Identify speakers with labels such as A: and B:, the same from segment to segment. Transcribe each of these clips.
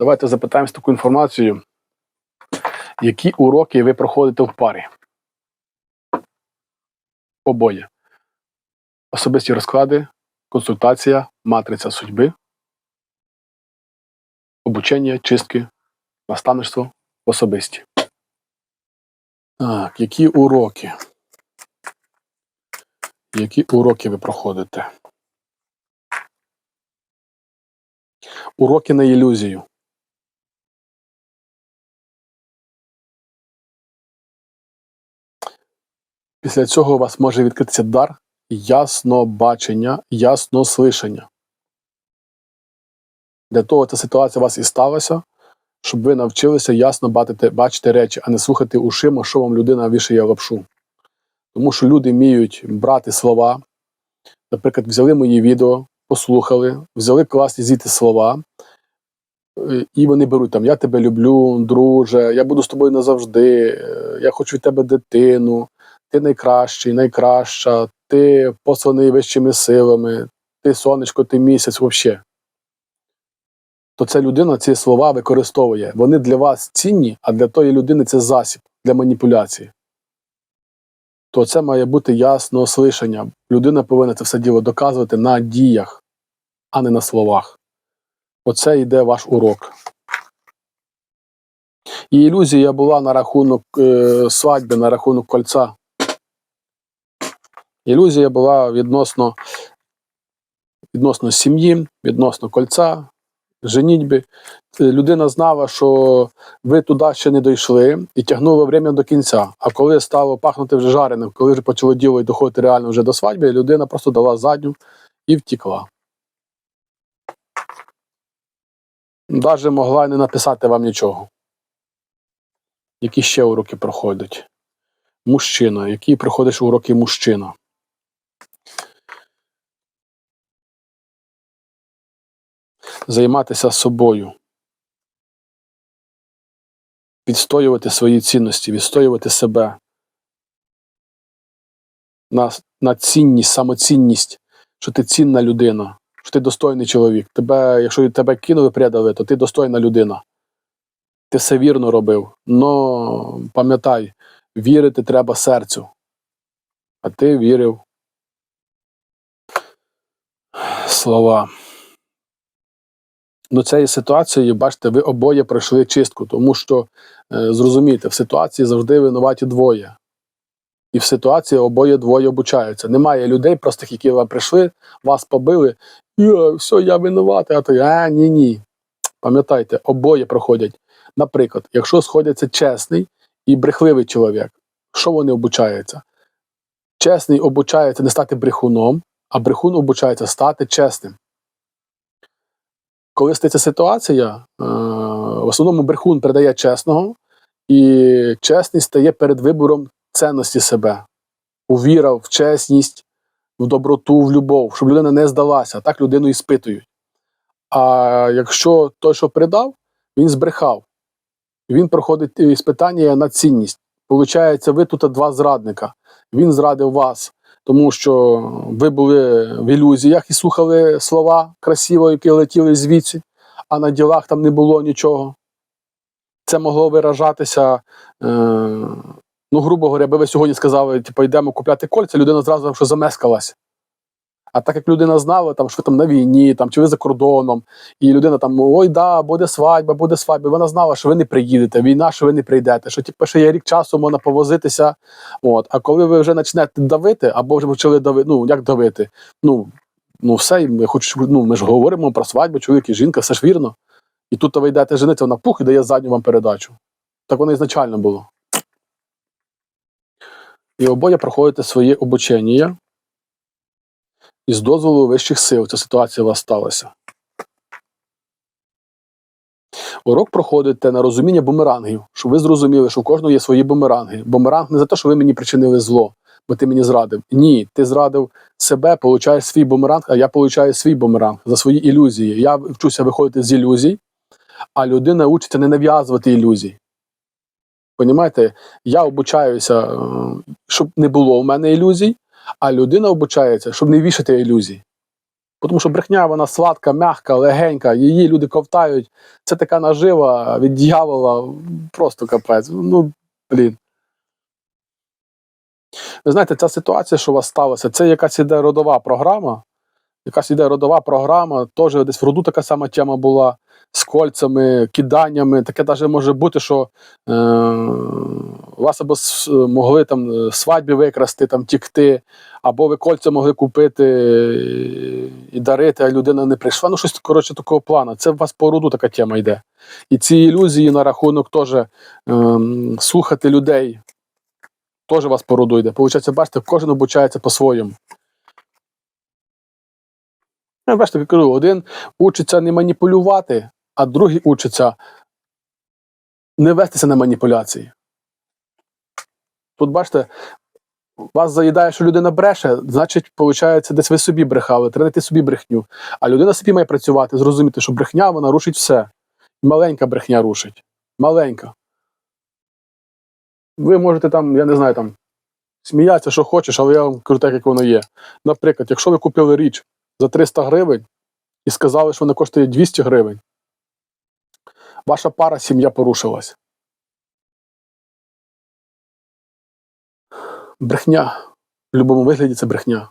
A: Давайте запитаємось таку інформацію. Які уроки ви проходите в парі? Обоє. Особисті розклади, консультація, матриця судьби, обучення, чистки, наставництво, особисті. Так, які уроки? Які уроки ви проходите? Уроки на ілюзію. Після цього у вас може відкритися дар яснобачення, яснослишання. Для того ця ситуація у вас і сталася, щоб ви навчилися ясно бачити, бачити речі, а не слухати ушима, що вам людина вішає лапшу. Тому що люди вміють брати слова. Наприклад, взяли мої відео, послухали, взяли класні звідти слова, е, і вони беруть там Я тебе люблю, друже, я буду з тобою назавжди, е, я хочу від тебе дитину, ти найкращий, найкраща, ти посланий вищими силами, ти сонечко, ти місяць, взагалі. То ця людина ці слова використовує. Вони для вас цінні, а для тої людини це засіб для маніпуляції. То це має бути ясно слишання. Людина повинна це все діло доказувати на діях, а не на словах. Оце йде ваш урок. І ілюзія була на рахунок е, свадьби, на рахунок кольця. Ілюзія була відносно, відносно сім'ї, відносно кольця, женітьби. Людина знала, що ви туди ще не дійшли і тягнули время до кінця. А коли стало пахнути вже жареним, коли вже почало діло і доходити реально вже до свадьби, людина просто дала задню і втікла. Навіть могла не написати вам нічого. Які ще уроки проходять? Мужчина. Які проходиш уроки мужчина? Займатися собою. Відстоювати свої цінності, відстоювати себе. На, на цінність, самоцінність, що ти цінна людина, що ти достойний чоловік. Тебе, якщо тебе кинули, предали, то ти достойна людина. Ти все вірно робив. Но пам'ятай, вірити треба серцю. А ти вірив. Слова. Ну, цією ситуацією, бачите, ви обоє пройшли чистку, тому що е, зрозумійте, в ситуації завжди винуваті двоє. І в ситуації обоє двоє обучаються. Немає людей, простих, які вам прийшли, вас побили, я, все, я винуватий, а то а, ні, ні. Пам'ятайте, обоє проходять. Наприклад, якщо сходяться чесний і брехливий чоловік, що вони обучаються? Чесний обучається не стати брехуном, а брехун обучається стати чесним. Коли стається ситуація, е, в основному брехун передає чесного, і чесність стає перед вибором цінності себе, у віра, в чесність, в доброту, в любов, щоб людина не здалася, так людину і спитують. А якщо той, що передав, він збрехав, він проходить іспитання на цінність. Получається, ви тут два зрадника. Він зрадив вас, тому що ви були в ілюзіях і слухали слова красиво, які летіли звідси, а на ділах там не було нічого. Це могло виражатися, е, ну, грубо говоря, би ви сьогодні сказали, типу, йдемо купляти кольця, людина зразу що замескалась. А так як людина знала, там, що ви там на війні, там, чи ви за кордоном, і людина там, ой, да, буде свадьба, буде свадьба. Вона знала, що ви не приїдете, війна, що ви не прийдете, що типу, ще є рік часу, можна повозитися. От. А коли ви вже почнете давити, або вже почали давити, ну як давити? Ну, ну все, ми, хоч, ну, ми ж говоримо про свадьбу, чоловік і жінка, все ж вірно. І тут ви йдете жениться, вона пух і дає задню вам передачу. Так воно ізначально було. І обоє проходите своє обучення. І з дозволу вищих сил ця ситуація у сталася. Урок проходите на розуміння бумерангів, щоб ви зрозуміли, що у кожного є свої бумеранги. Бумеранг не за те, що ви мені причинили зло, бо ти мені зрадив. Ні, ти зрадив себе, получаєш свій бумеранг, а я получаю свій бумеранг за свої ілюзії. Я вчуся виходити з ілюзій, а людина учиться не нав'язувати ілюзій. Понімаєте, я обучаюся, е, щоб не було в мене ілюзій, а людина обучається, щоб не вішати ілюзій. Тому що брехня, вона сладка, м'яка, легенька, її люди ковтають. Це така нажива від дьявола, просто капець. Ну, блін. Ви знаєте, ця ситуація, що у вас сталася, це якась іде родова програма. Якась іде родова програма, теж десь в роду така сама тема була з кольцями, киданнями. Таке навіть може бути, що е, вас або могли там е, свадьбі викрасти, там тікти, або ви кольця могли купити е, і дарити, а людина не прийшла. Ну, щось коротше такого плану. Це у вас по роду така тема йде. І ці ілюзії на рахунок теж е, слухати людей. Теж вас по йде. Получається, бачите, кожен обучається по-своєму. Ну, я кажу, один учиться не маніпулювати, а другий учиться не вестися на маніпуляції. Тут, бачите, вас заїдає, що людина бреше, значить, виходить, десь ви собі брехали, треба знайти собі брехню. А людина собі має працювати, зрозуміти, що брехня вона рушить все. Маленька брехня рушить. Маленька. Ви можете там, я не знаю, там сміятися, що хочеш, але я вам кажу так, як воно є. Наприклад, якщо ви купили річ за 300 гривень і сказали, що вона коштує 200 гривень, ваша пара сім'я порушилась. Брехня в будь-якому вигляді це брехня.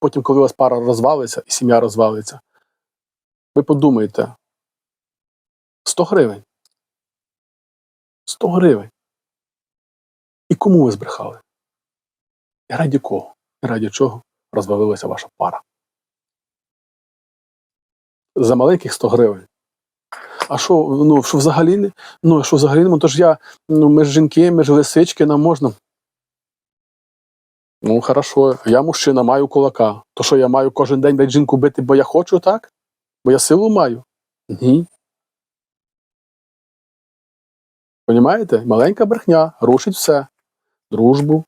A: Потім, коли у вас пара розвалиться і сім'я розвалиться, ви подумаєте: 100 гривень. 100 гривень. І кому ви збрехали? І раді кого? І раді чого розвалилася ваша пара? За маленьких 100 гривень. А що, ну, що взагалі не? Ну, що взагалі не? Ну, то ж я, ну, ми ж жінки, ми ж лисички, нам можна. Ну, хорошо, я мужчина, маю кулака. То що я маю кожен день дать жінку бити, бо я хочу, так? Бо я силу маю? Ні. Понімаєте? Маленька брехня рушить все. Дружбу,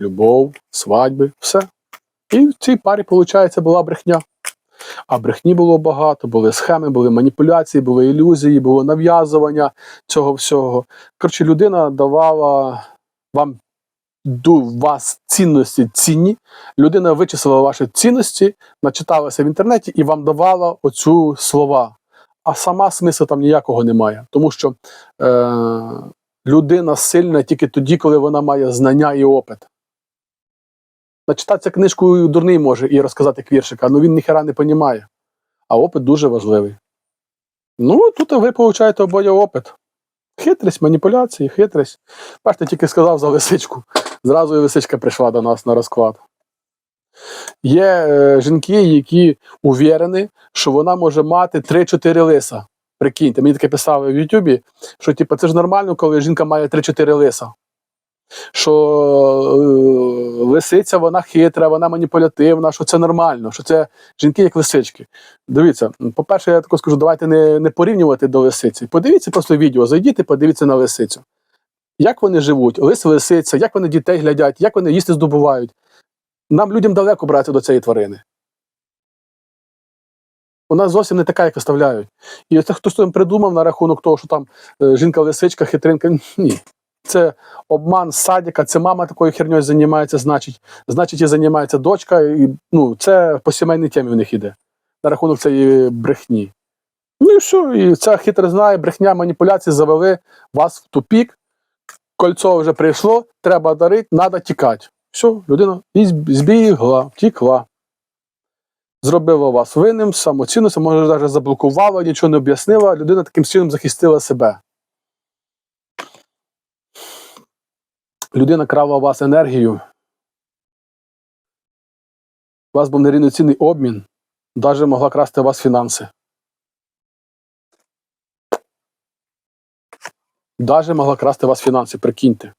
A: любов, свадьби, все. І в цій парі, виходить, була брехня. А брехні було багато, були схеми, були маніпуляції, були ілюзії, було нав'язування цього всього. Коротше, людина давала вам до вас цінності цінні. Людина вичислила ваші цінності, начиталася в інтернеті і вам давала оцю слова. А сама смисла там ніякого немає. Тому що е, людина сильна тільки тоді, коли вона має знання і опит. Начитатися книжку дурний може і розказати квіршика, але він ніхера не понімає. А опит дуже важливий. Ну, тут ви получаєте обоє опит. Хитрість, маніпуляції, хитрість. Бачите, тільки сказав за лисичку. Зразу і лисичка прийшла до нас на розклад. Є е, жінки, які увірені, що вона може мати 3-4 лиса. Прикиньте, мені таке писали в Ютубі, що типу, це ж нормально, коли жінка має 3-4 лиса. Що е, лисиця вона хитра, вона маніпулятивна, що це нормально, що це жінки як лисички. Дивіться, по-перше, я тако скажу, давайте не, не порівнювати до лисиці. Подивіться просто відео, зайдіть і подивіться на лисицю. Як вони живуть, лис лисиця, як вони дітей глядять, як вони їсти здобувають. Нам людям далеко брати до цієї тварини. Вона зовсім не така, як виставляють. І це хтось там придумав на рахунок того, що там е, жінка-лисичка, хитринка. Ні. Це обман садика, це мама такою херньою займається, значить, значить, і займається дочка. І, ну, це по сімейній темі в них іде. На рахунок цієї брехні. Ну і все, і ця хитризна і брехня, маніпуляції завели вас в тупік. Кольцо вже прийшло, треба дарити, треба тікати. Все, людина і зб- збігла, втікла. Зробила вас винним, самоцінністю, може, навіть заблокувала, нічого не об'яснила. Людина таким чином захистила себе. Людина крала у вас енергію. У вас був нерівноцінний обмін, навіть могла красти у вас фінанси. Даже могла красти у вас фінанси, прикиньте.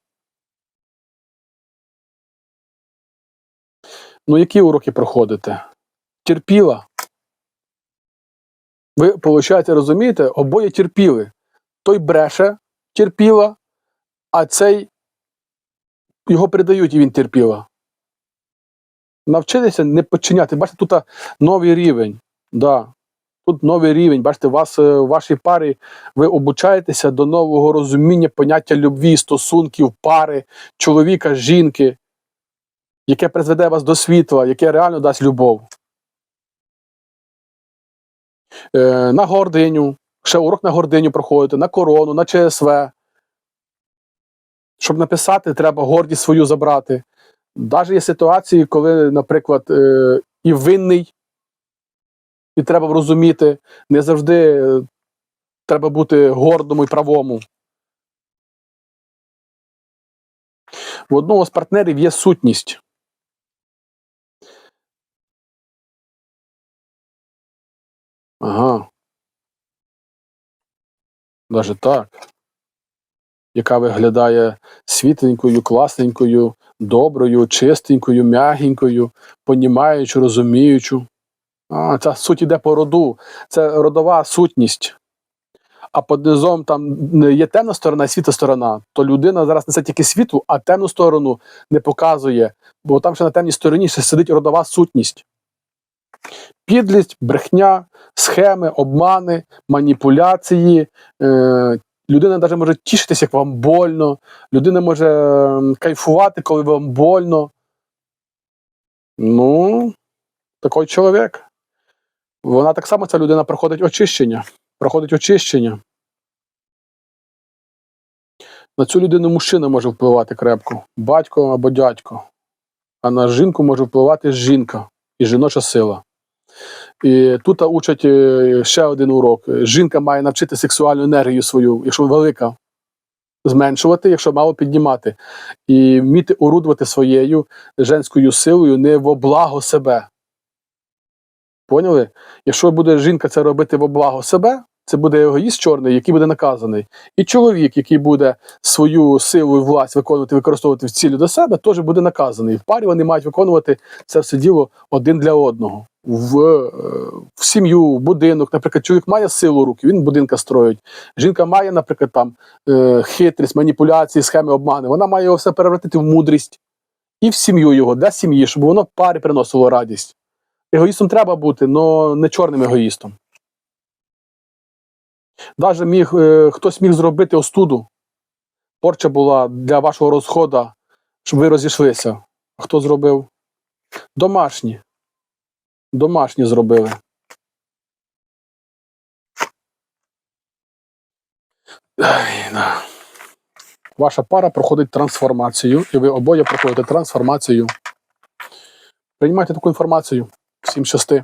A: Ну, які уроки проходите? Терпіла. Ви, виходить, розумієте, обоє терпіли. Той бреше, терпіла, а цей його передають, і він терпіла. Навчилися не підчиняти. Бачите, тут новий рівень. Да. Тут новий рівень. Бачите, вас, е, в вашій парі ви обучаєтеся до нового розуміння поняття любві, стосунків, пари, чоловіка, жінки, яке призведе вас до світла, яке реально дасть любов. Е, на гординю, ще урок на гординю проходити, на корону, на ЧСВ. Щоб написати, треба гордість свою забрати. Навіть є ситуації, коли, наприклад, е, і винний, і треба розуміти, не завжди е, треба бути гордому і правому. В одного з партнерів є сутність. Ага. Даже так. Яка виглядає світленькою, класненькою, доброю, чистенькою, м'ягенькою, понімаючу, розуміючу. А, ця суть іде по роду. Це родова сутність. А під низом там є темна сторона і світла сторона, то людина зараз несе тільки світлу, а темну сторону не показує, бо там ще на темній стороні ще сидить родова сутність. Підлість, брехня, схеми, обмани, маніпуляції. Е, людина навіть може тішитися, як вам больно. Людина може ем, кайфувати, коли вам больно. Ну, такий чоловік. Вона так само, ця людина проходить очищення. Проходить очищення. На цю людину мужчина може впливати крепко, батько або дядько. А на жінку може впливати жінка і жіноча сила. І тут учать е, ще один урок. Жінка має навчити сексуальну енергію свою, якщо велика, зменшувати, якщо мало піднімати. І вміти орудувати своєю женською силою не во благо себе. Поняли? Якщо буде жінка це робити во благо себе, це буде егоїст чорний, який буде наказаний. І чоловік, який буде свою силу і власть виконувати, використовувати в цілі до себе, теж буде наказаний. В парі вони мають виконувати це все діло один для одного. В, е, в сім'ю, в будинок, наприклад, чоловік має силу руки, він будинка строїть. Жінка має, наприклад, там е, хитрість, маніпуляції, схеми, обмани. Вона має його все перевратити в мудрість і в сім'ю його, для сім'ї, щоб воно парі приносило радість. Егоїстом треба бути, але не чорним егоїстом. Даже міг, е, хтось міг зробити остуду. Порча була для вашого розходу, щоб ви розійшлися. Хто зробив? Домашні. Домашні зробили. Ай, да. Ваша пара проходить трансформацію, і ви обоє проходите трансформацію. Приймайте таку інформацію. Всім щасти.